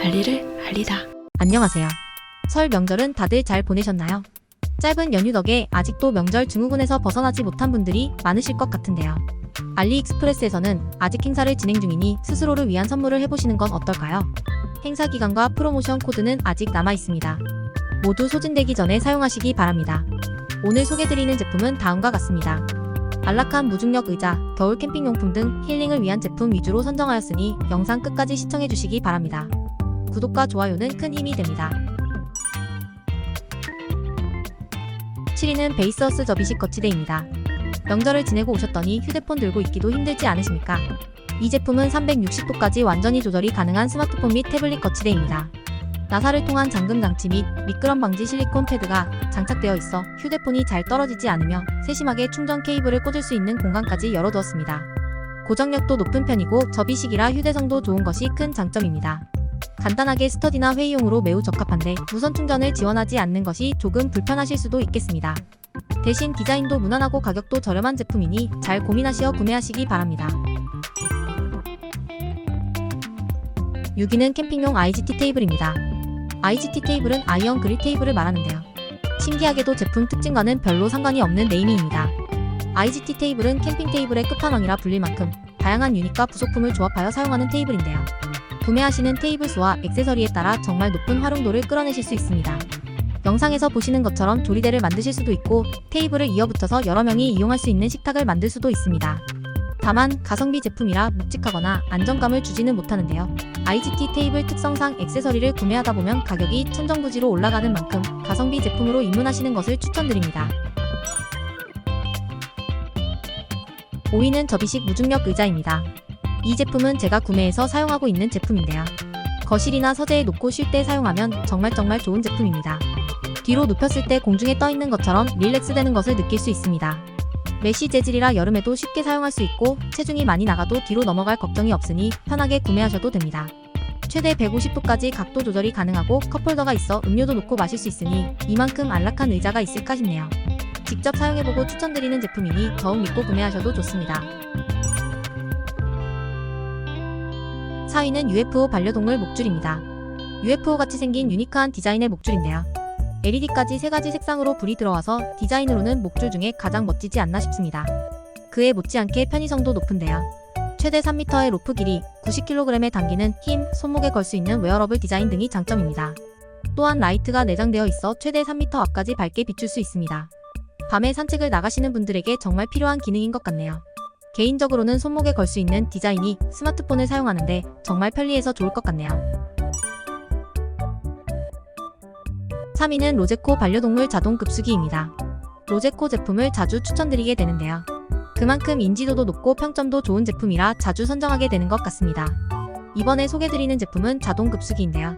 할 일을 할리다. 안녕하세요. 설 명절은 다들 잘 보내셨나요? 짧은 연휴 덕에 아직도 명절 증후군에서 벗어나지 못한 분들이 많으실 것 같은데요. 알리익스프레스에서는 아직 행사를 진행 중이니 스스로를 위한 선물을 해보시는 건 어떨까요? 행사 기간과 프로모션 코드는 아직 남아 있습니다. 모두 소진되기 전에 사용하시기 바랍니다. 오늘 소개드리는 제품은 다음과 같습니다. 안락한 무중력 의자, 겨울 캠핑용품 등 힐링을 위한 제품 위주로 선정하였으니 영상 끝까지 시청해주시기 바랍니다. 구독과 좋아요는 큰 힘이 됩니다. 7위는 베이스어스 접이식 거치대입니다. 명절을 지내고 오셨더니 휴대폰 들고 있기도 힘들지 않으십니까? 이 제품은 360도까지 완전히 조절이 가능한 스마트폰 및 태블릿 거치대입니다. 나사를 통한 잠금 장치 및 미끄럼 방지 실리콘 패드가 장착되어 있어 휴대폰이 잘 떨어지지 않으며 세심하게 충전 케이블을 꽂을 수 있는 공간까지 열어두었습니다. 고정력도 높은 편이고 접이식이라 휴대성도 좋은 것이 큰 장점입니다. 간단하게 스터디나 회의용으로 매우 적합한데 무선 충전을 지원하지 않는 것이 조금 불편하실 수도 있겠습니다. 대신 디자인도 무난하고 가격도 저렴한 제품이니 잘 고민하시어 구매하시기 바랍니다. 6위는 캠핑용 IGT 테이블입니다. IGT 테이블은 아이언 그릴 테이블을 말하는데요. 신기하게도 제품 특징과는 별로 상관이 없는 네이밍입니다. IGT 테이블은 캠핑 테이블의 끝판왕이라 불릴 만큼 다양한 유닛과 부속품을 조합하여 사용하는 테이블인데요. 구매하시는 테이블 수와 액세서리에 따라 정말 높은 활용도를 끌어내실 수 있습니다. 영상에서 보시는 것처럼 조리대를 만드실 수도 있고 테이블을 이어붙여서 여러 명이 이용할 수 있는 식탁을 만들 수도 있습니다. 다만 가성비 제품이라 묵직하거나 안정감을 주지는 못하는데요. IGT 테이블 특성상 액세서리를 구매하다 보면 가격이 천정부지로 올라가는 만큼 가성비 제품으로 입문하시는 것을 추천드립니다. 5위는 접이식 무중력 의자입니다. 이 제품은 제가 구매해서 사용하고 있는 제품인데요. 거실이나 서재에 놓고 쉴 때 사용하면 정말 정말 좋은 제품입니다. 뒤로 눕혔을 때 공중에 떠 있는 것처럼 릴렉스 되는 것을 느낄 수 있습니다. 메쉬 재질이라 여름에도 쉽게 사용할 수 있고 체중이 많이 나가도 뒤로 넘어갈 걱정이 없으니 편하게 구매하셔도 됩니다. 최대 150도까지 각도 조절이 가능하고 컵홀더가 있어 음료도 놓고 마실 수 있으니 이만큼 안락한 의자가 있을까 싶네요. 직접 사용해보고 추천드리는 제품이니 더욱 믿고 구매하셔도 좋습니다. 4위는 UFO 반려동물 목줄입니다. UFO 같이 생긴 유니크한 디자인의 목줄인데요. LED까지 세 가지 색상으로 불이 들어와서 디자인으로는 목줄 중에 가장 멋지지 않나 싶습니다. 그에 못지않게 편의성도 높은데요. 최대 3m의 로프 길이, 90kg에 당기는 힘, 손목에 걸 수 있는 웨어러블 디자인 등이 장점입니다. 또한 라이트가 내장되어 있어 최대 3m 앞까지 밝게 비출 수 있습니다. 밤에 산책을 나가시는 분들에게 정말 필요한 기능인 것 같네요. 개인적으로는 손목에 걸 수 있는 디자인이 스마트폰을 사용하는데 정말 편리해서 좋을 것 같네요. 3위는 로제코 반려동물 자동 급수기입니다. 로제코 제품을 자주 추천드리게 되는데요. 그만큼 인지도도 높고 평점도 좋은 제품이라 자주 선정하게 되는 것 같습니다. 이번에 소개드리는 제품은 자동 급수기인데요.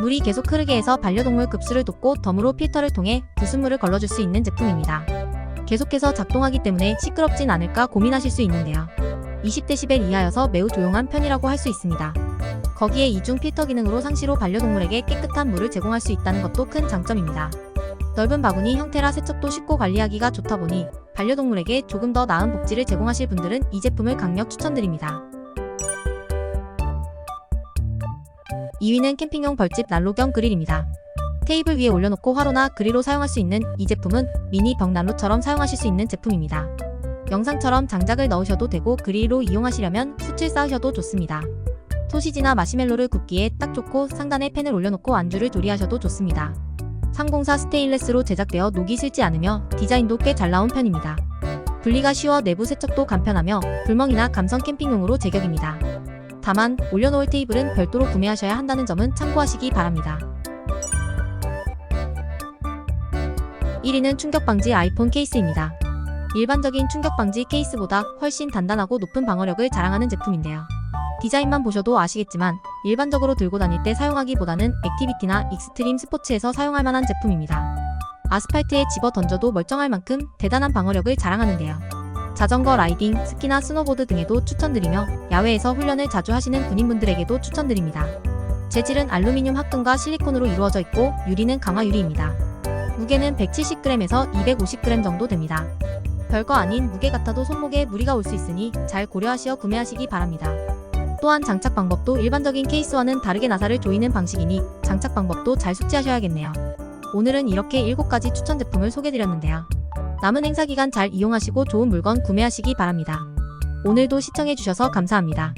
물이 계속 흐르게 해서 반려동물 급수를 돕고 덤으로 필터를 통해 불순물을 걸러줄 수 있는 제품입니다. 계속해서 작동하기 때문에 시끄럽진 않을까 고민하실 수 있는데요. 20dB 이하여서 매우 조용한 편이라고 할 수 있습니다. 거기에 이중 필터 기능으로 상시로 반려동물에게 깨끗한 물을 제공할 수 있다는 것도 큰 장점입니다. 넓은 바구니 형태라 세척도 쉽고 관리하기가 좋다 보니 반려동물에게 조금 더 나은 복지를 제공하실 분들은 이 제품을 강력 추천드립니다. 2위는 캠핑용 벌집 난로 겸 그릴입니다. 테이블 위에 올려놓고 화로나 그릴로 사용할 수 있는 이 제품은 미니 벽난로처럼 사용하실 수 있는 제품입니다. 영상처럼 장작을 넣으셔도 되고 그릴로 이용하시려면 숯을 쌓으셔도 좋습니다. 소시지나 마시멜로를 굽기에 딱 좋고 상단에 팬을 올려놓고 안주를 조리하셔도 좋습니다. 304 스테인레스로 제작되어 녹이 슬지 않으며 디자인도 꽤 잘 나온 편입니다. 분리가 쉬워 내부 세척도 간편하며 불멍이나 감성 캠핑용으로 제격입니다. 다만 올려놓을 테이블은 별도로 구매하셔야 한다는 점은 참고하시기 바랍니다. 1위는 충격방지 아이폰 케이스입니다. 일반적인 충격방지 케이스보다 훨씬 단단하고 높은 방어력을 자랑하는 제품인데요. 디자인만 보셔도 아시겠지만 일반적으로 들고 다닐 때 사용하기보다는 액티비티나 익스트림 스포츠에서 사용할 만한 제품입니다. 아스팔트에 집어 던져도 멀쩡할 만큼 대단한 방어력을 자랑하는데요. 자전거 라이딩, 스키나 스노보드 등에도 추천드리며 야외에서 훈련을 자주 하시는 군인분들에게도 추천드립니다. 재질은 알루미늄 합금과 실리콘으로 이루어져 있고 유리는 강화 유리입니다. 무게는 170g에서 250g 정도 됩니다. 별거 아닌 무게 같아도 손목에 무리가 올 수 있으니 잘 고려하시어 구매하시기 바랍니다. 또한 장착 방법도 일반적인 케이스와는 다르게 나사를 조이는 방식이니 장착 방법도 잘 숙지하셔야겠네요. 오늘은 이렇게 7가지 추천 제품을 소개드렸는데요. 남은 행사 기간 잘 이용하시고 좋은 물건 구매하시기 바랍니다. 오늘도 시청해주셔서 감사합니다.